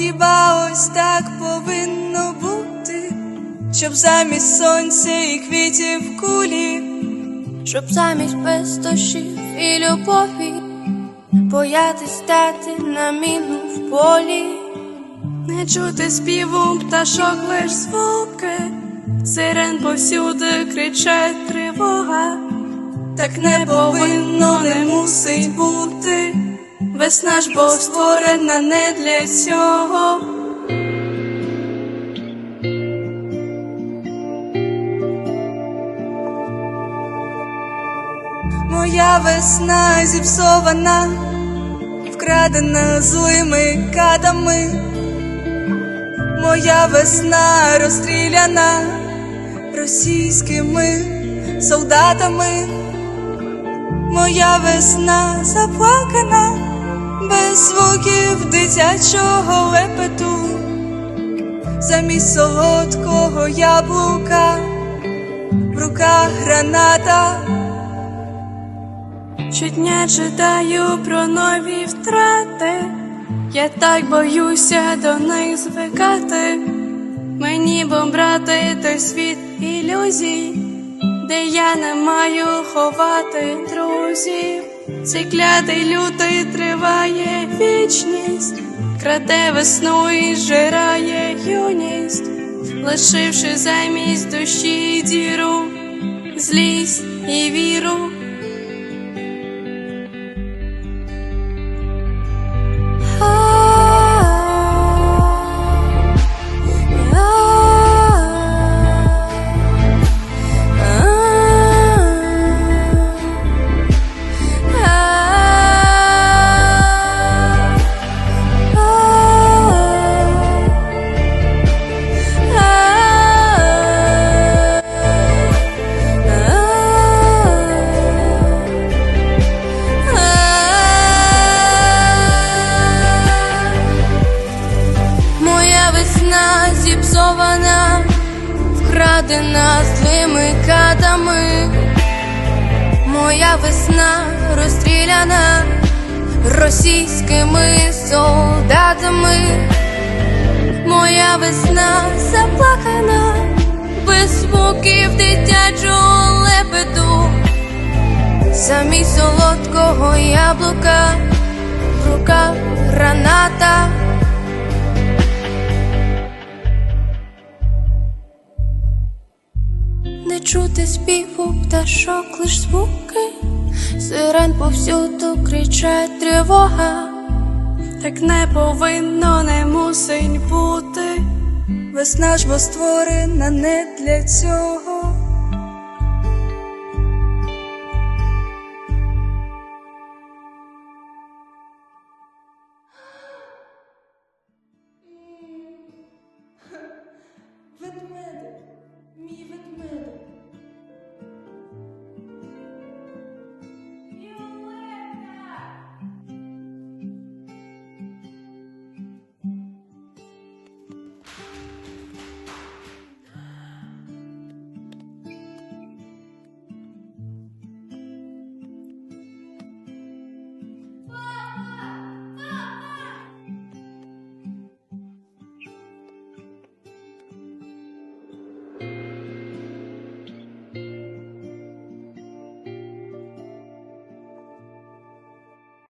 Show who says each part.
Speaker 1: хіба ось так повинно бути, щоб замість сонця і квітів кулі,
Speaker 2: щоб замість пестощів і любові боятись стати на міну в полі,
Speaker 3: Не чути співу пташок лиш звуки, сирен повсюди кричать тривога,
Speaker 1: так не повинно, не мусить бути. Весна ж бо створена не для цього. Моя весна зіпсована, вкрадена злими катами. Моя весна розстріляна російськими солдатами. Моя весна заплакана, без звуків дитячого лепету, замість солодкого яблука, в руках граната.
Speaker 3: щодня читаю про нові втрати. Я так боюся до них звикати. Мені бо брати той світ ілюзій, де я не маю ховати друзів. Цей клятий лютий триває вічність, краде весну і жирає юність, лишивши замість душі діру, злість і віру.
Speaker 2: Вкрадена злими катами, моя весна розстріляна російськими солдатами, моя весна заплакана, без звуків дитячого лепету, замість солодкого яблука, в руках граната. Співу пташок лиш звуки, сирен повсюду кричать тривога.
Speaker 3: Так не повинно, не мусить бути.
Speaker 1: Весна ж бо створена не для цього.